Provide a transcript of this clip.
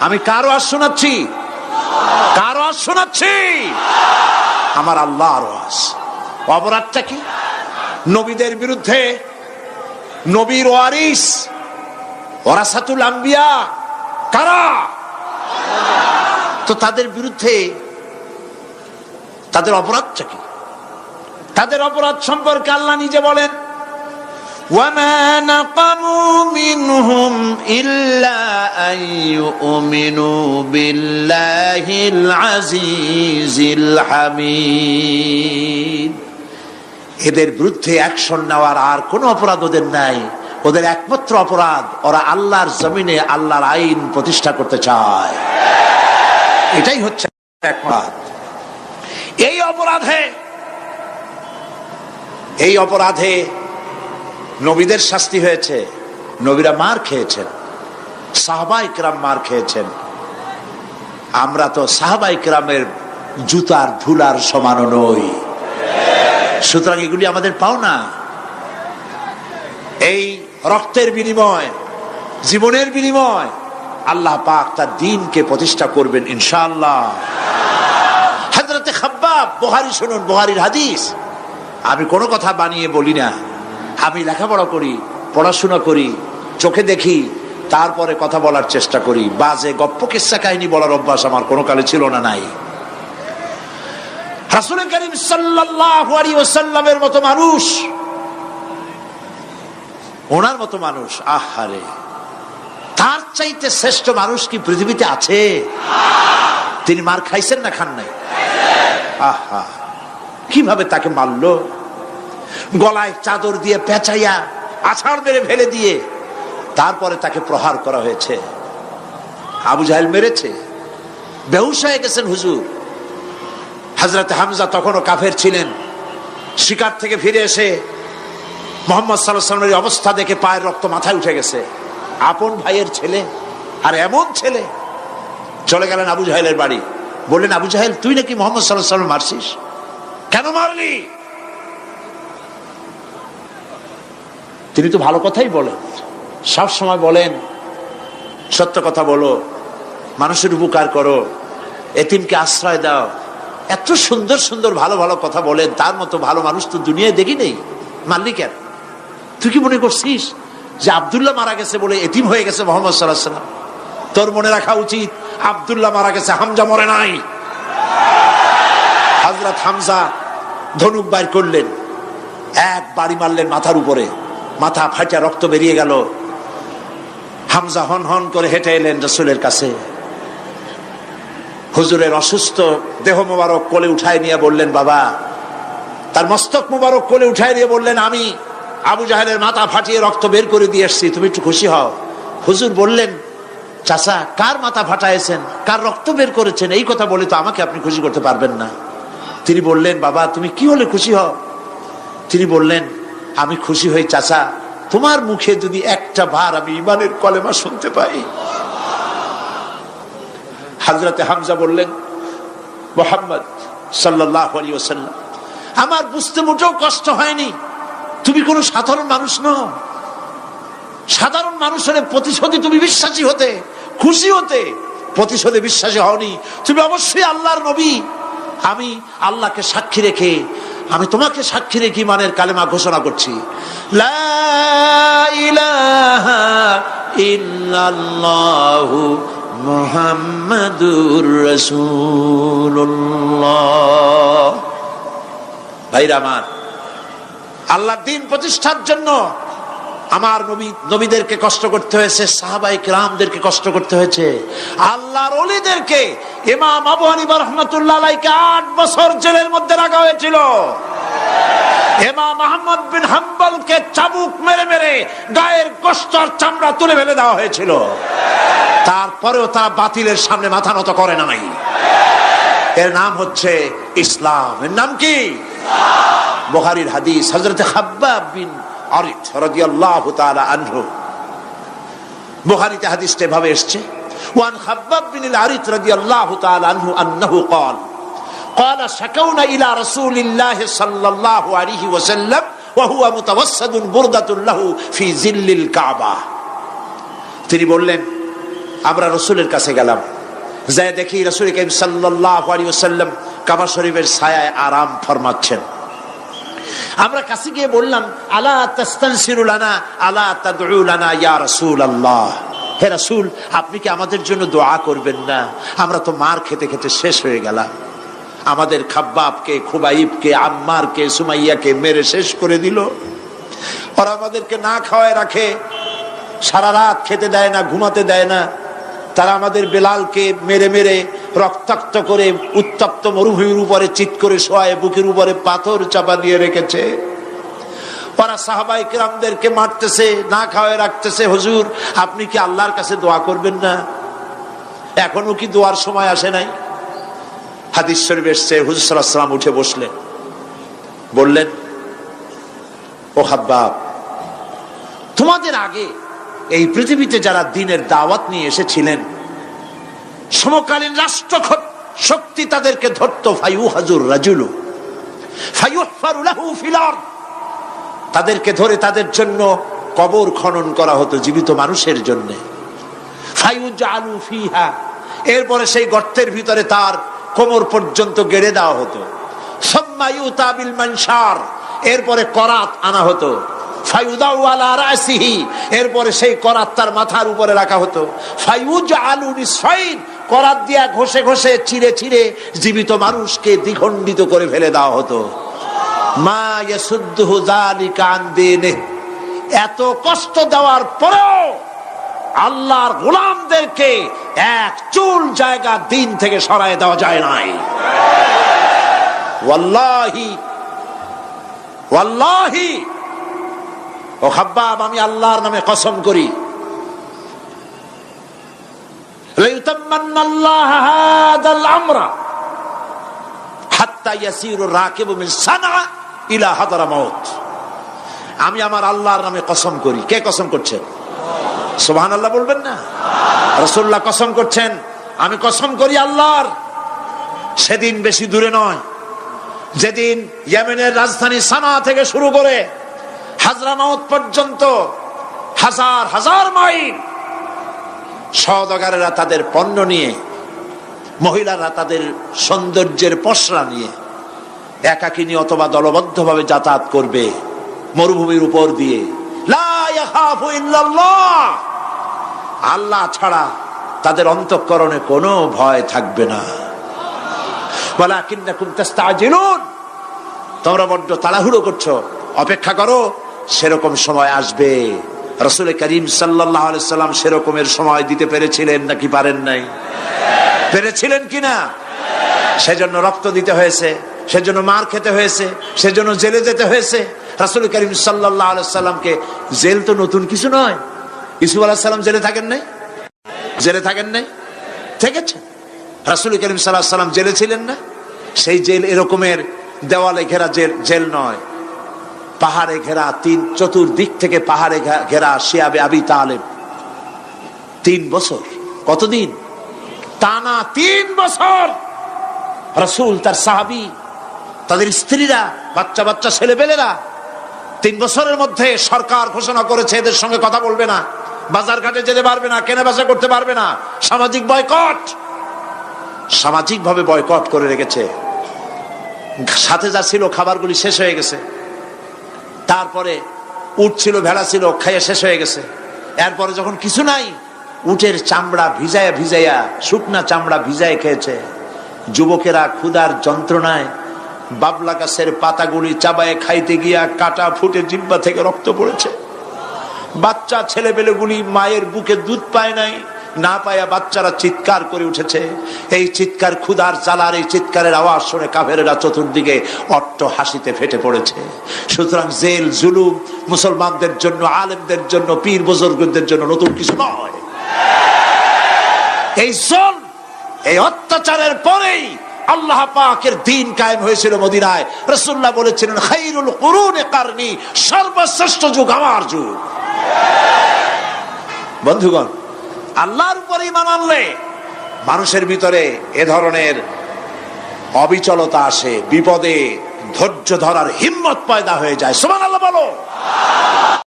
আমি কারও আর শোনাচ্ছি? কারও আর শোনাচ্ছি? আমার আল্লাহ আওয়াজ। অপরাধটা কি? নবীদের বিরুদ্ধে নবীর ওয়ারিস ওরাসাতুল আম্বিয়া, কারা? তো তাদের বিরুদ্ধে তাদের অপরাধটা কি? তাদের অপরাধ সম্পর্কে আল্লাহ নিজে বলেন وما نقموا منهم إلا أن يؤمنوا بالله العزيز الحميد এদের বিরুদ্ধে অ্যাকশন নেওয়ার আর কোনো অপরাধ ওদের নাই ওদের একমাত্র অপরাধ ওরা আল্লাহর জমিনে আল্লাহর আইন প্রতিষ্ঠা করতে চায় এটাই হচ্ছে একমাত্র এই অপরাধে এই অপরাধে নবীদের শাস্তি হয়েছে। নবীরা মার খেয়েছেন। সাহবাই কিরাম মার খেয়েছেন। আমরা তো সাহবাই কিরামের জুতার, ধুলার সমান নই। সুতরাং এগুলি আমাদের পাওনা। এই রক্তের বিনিময়, জীবনের বিনিময়, আল্লাহ পাক তার দিনকে প্রতিষ্ঠা করবেন ইনশাআল্লাহ। হাজরতে খাব্বাব, বহারি শুনুন, বহারির হাদিস। আমি কোনো কথা বানিয়ে বলি না। আমি লেখাপড়া করি, পড়াশোনা করি, চোখে দেখি, তারপরে কথা বলার চেষ্টা করি। বাজে, গপ্প কিস্সা কাহিনী বলার অভ্যাস আমার কোনো কালে ছিল না, নাই। রাসুল করিম আলাইহি মতো মানুষ। ওনার মতো মানুষ, আহারে। তার চাইতে শ্রেষ্ঠ মানুষ কি পৃথিবীতে আছে? তিনি মার খাইছেন না খান নাই? আহা, কীভাবে তাকে মারলো? গলায় চাদর দিয়ে পেঁচাইয়া আছাড় মেরে ফেলে দিয়ে তারপরে তাকে প্রহার করা হয়েছে। আবু জাহেল মেরেছে। বেহুশ হয়ে গেছেন হুজুর। হাজরত হামজা তখনও কাফের ছিলেন। শিকার থেকে ফিরে এসে মোহাম্মদ সাল্লামের অবস্থা দেখে পায়ের রক্ত মাথায় উঠে গেছে। আপন ভাইয়ের ছেলে আর এমন ছেলে। চলে গেলেন আবু জাহেলের বাড়ি। বললেন, আবু জাহেল, তুই নাকি মোহাম্মদ সাল্লাহ সাল্লাম মারছিস? কেন মারলি? তিনি তো ভালো কথাই বলেন। সব সময় বলেন, সত্য কথা বলো, মানুষের উপকার করো, এতিমকে আশ্রয় দাও। এত সুন্দর সুন্দর ভালো ভালো কথা বলেন, তার মতো ভালো মানুষ তো দুনিয়ায় দেখি নেই। মারলি কেন তুই কি মনে করছিস যে আবদুল্লাহ মারা গেছে বলে এতিম হয়ে গেছে মোহাম্মদ সাল্লাহ তোর মনে রাখা উচিত, আবদুল্লাহ মারা গেছে, হামজা মরে নাই। হাজরত হামজা ধনুক বাইর করলেন, এক বাড়ি মারলেন মাথার উপরে। মাথা ফাটা রক্ত বেরিয়ে গেল। হামজা হন হন করে হেঁটে এলেন রসুলের কাছে। হুজুরের অসুস্থ দেহ মোবারক কোলে উঠায় নিয়ে বললেন, বাবা, তার মস্তক মোবারক কোলে উঠায় নিয়ে বললেন, আমি আবু জাহেলের মাথা ফাটিয়ে রক্ত বের করে দিয়ে এসছি, তুমি একটু খুশি হও। হুজুর বললেন, চাচা, কার মাথা ফাটাইছেন? কার রক্ত বের করেছেন? এই কথা বলে তো আমাকে আপনি খুশি করতে পারবেন না। তিনি বললেন, বাবা, তুমি কি হলে খুশি হও? তিনি বললেন আমি খুশি হই, চাচা। তোমার মুখে যদি একটা বার আমি ইমানের কলেমা শুনতে পাই। হাজরাতে হামজা বললেন, মোহাম্মদ সাল্লাহ আমার বুঝতে মোটেও কষ্ট হয়নি। তুমি কোনো সাধারণ মানুষ নও। সাধারণ মানুষের প্রতিশোধে তুমি বিশ্বাসী হতে, খুশি হতে প্রতিশোধে বিশ্বাসী হওনি। তুমি অবশ্যই আল্লাহর নবী। আমি আল্লাহকে সাক্ষী রেখে আমি তোমাকে সাক্ষী রেখে ইমানের কালেমা ঘোষণা করছি। মুহাম্মাদুর ভাইরা আমার, আল্লাহ দিন প্রতিষ্ঠার জন্য আমার নবী, নবীদেরকে কষ্ট করতে হয়েছে সাহাবাই রামদেরকে কষ্ট করতে হয়েছে। আল্লাহর অলিদেরকে ইমাম আবু হানিফা রহমতুল্লাহ আলাইকে আট বছর জেলের মধ্যে রাখা হয়েছিল। ইমাম আহমদ বিন হাম্বলকে চাবুক মেরে মেরে গায়ের কষ্ট আর চামড়া তুলে ফেলে দেওয়া হয়েছিল। তারপরেও তারা বাতিলের সামনে মাথা নত করে নাই। এর নাম হচ্ছে ইসলাম। এর নাম কি? বুখারীর হাদিস, হযরত খাব্বাব বিন আরিত রাদিয়াল্লাহু তাআলা আনহু বুখারীতে হাদিসটা এভাবে এসেছে ওয়ান খাব্বাব বিন আরিত রাদিয়াল্লাহু তাআলা আনহু আন্নাহু قال قال شكونا الى رسول الله صلى الله عليه وسلم وهو متوسد بردة له في ظل الكعبة তিনি বললেন আমরা রসুলের কাছে গেলাম যাই দেখি রসুল করিম সাল্লাহ আলী সাল্লাম কাবা শরীফের ছায়ায় আরাম ফরমাচ্ছেন আমরা কাছে গিয়ে বললাম, আলা তাস্তানসিরুলানা আলা তাদউলানা ইয়া রাসূলুল্লাহ? হে রাসূল, আপনি কি আমাদের জন্য দোয়া করবেন না? আমরা তো মার খেতে খেতে শেষ হয়ে গেলাম। আমাদের খাব্বাবকে, খুবাইবকে, আম্মারকে, সুমাইয়াকে মেরে শেষ করে দিল। ওরা আমাদেরকে না খাওয়ায় রাখে। সারা রাত খেতে দেয় না, ঘুমাতে দেয় না। তারা আমাদের বেলালকে মেরে মেরে রক্তাক্ত করে উত্তপ্ত মরুভূমির উপরে চিত করে শোয়ায়, বুকের উপরে পাথর চাপা দিয়ে রেখেছে। ওরা সাহাবাই কিরামদেরকে মারতেছে, না খাওয়ায় রাখতেছে। হুজুর, আপনি কি আল্লাহর কাছে দোয়া করবেন না? এখনও কি দোয়ার সময় আসে নাই? হাদিস শরীফ এসছে, হুজুর সাল্লাম উঠে বসলেন। বললেন, ও হাব্বাব, তোমাদের আগে এই পৃথিবীতে যারা দিনের দাওয়াত নিয়ে এসেছিলেন, সমকালীন রাষ্ট্র শক্তি তাদেরকে ধরত ফাইউ হাজুর রাজুলু। তাদেরকে ধরে তাদের জন্য কবর খনন করা হতো জীবিত মানুষের জন্য। এরপরে সেই গর্তের ভিতরে তার কোমর পর্যন্ত গেড়ে দেওয়া হতো। এরপরে করাত আনা হতো। এরপরে সেই করাত তার মাথার উপরে রাখা হতো। ফাইউজালু নিসফাইন। করাত দিয়া ঘষে ঘষে চিড়ে চিড়ে জীবিত মানুষকে দ্বিখণ্ডিত করে ফেলে দেওয়া হতো। মা। এত কষ্ট দেওয়ার পরেও আল্লাহর গোলামদেরকে এক চুল জায়গা দিন থেকে সরায় দেওয়া যায় নাই। ওয়াল্লাহি ওয়াল্লাহি ও খাব্বাব, আমি আল্লাহর নামে কসম করি। আমি আমার আল্লাহর নামে কসম করি। কে কসম করছেন? সোহান আল্লাহ বলবেন না? রসুল্লাহ কসম করছেন। আমি কসম করি আল্লাহর। সেদিন বেশি দূরে নয়। যেদিন ইয়েমেনের রাজধানী সানা থেকে শুরু করে হাজরামাউত পর্যন্ত হাজার হাজার মাইল সওদাগারেরা তাদের পণ্য নিয়ে, মহিলারা তাদের সৌন্দর্যের পসরা নিয়ে একাকিনী অথবা দলবদ্ধভাবে যাতায়াত করবে, মরুভূমির উপর দিয়ে। আল্লাহ ছাড়া তাদের অন্তঃকরণে কোনো ভয় থাকবে না। তোমরা বড্ড তাড়াহুড়ো করছ। অপেক্ষা করো। সেরকম সময় আসবে। রসুল করিম সাল্লাম সেরকমের সময় দিতে পেরেছিলেন নাকি পারেন নাই? পেরেছিলেন কিনা সেজন্য রক্ত দিতে হয়েছে, সেজন্য মার খেতে হয়েছে, সেজন্য জেলে যেতে হয়েছে। রাসুল করিম সাল্লাহ সাল্লামকে, জেল তো নতুন কিছু নয়। ইসুফ আলাহ সাল্লাম জেলে থাকেন নাই? জেলে থাকেন নাই? থেকেছে। রাসুল করিম সাল্লাহ সাল্লাম জেলে ছিলেন না? সেই জেল এরকমের দেওয়ালে ঘেরা জেল জেল নয়। পাহাড়ে ঘেরা তিন চতুর্দিক থেকে পাহাড়ে ঘেরা শিয়াবে আবি তালেব। তিন বছর। কতদিন? টানা তিন বছর। রসুল, তার সাহাবি, তাদের স্ত্রীরা, বাচ্চা বাচ্চা ছেলেপেলেরা তিন বছরের মধ্যে সরকার ঘোষণা করেছে, এদের সঙ্গে কথা বলবে না। বাজার ঘাটে যেতে পারবে না, কেনা বেচা করতে পারবে না। সামাজিক বয়কট। সামাজিক ভাবে বয়কট করে রেখেছে। সাথে যা ছিল, খাবারগুলি শেষ হয়ে গেছে। তারপরে উট ছিল, ভেড়া ছিল, খাইয়া শেষ হয়ে গেছে। এরপরে যখন কিছু নাই, উটের চামড়া ভিজায়া ভিজাইয়া শুকনা চামড়া ভিজায় খেয়েছে। যুবকেরা ক্ষুধার যন্ত্রণায় বাবলা গাছের পাতাগুলি চাবায়ে খাইতে গিয়া কাটা ফুটে জিব্বা থেকে রক্ত পড়েছে। বাচ্চা ছেলেবেলেগুলি মায়ের বুকে দুধ পায় নাই। না পায়া বাচ্চারা চিৎকার করে উঠেছে। এই চিৎকার ক্ষুধার জ্বালার এই চিৎকারের আওয়াজ শুনে কাফেরেরা চতুর্দিকে অট্ট হাসিতে ফেটে পড়েছে। সুতরাং জেল, জুলুম, মুসলমানদের জন্য, আলেমদের জন্য, পীর বুজুর্গদের জন্য নতুন কিছু নয়। এই জল এই অত্যাচারের পরেই আল্লাহ পাকের দিন কায়েম হয়েছিল মদিনায়। রসুল্লাহ বলেছিলেন, খাইরুল কুরুনে কারনি, সর্বশ্রেষ্ঠ যুগ আমার যুগ। বন্ধুগণ আল্লাহর উপরে ইমান আনলে মানুষের ভিতরে এ ধরনের অবিচলতা আসে, বিপদে ধৈর্য ধরার হিম্মত পয়দা হয়ে যায়। সুমান আল্লাহ বলো।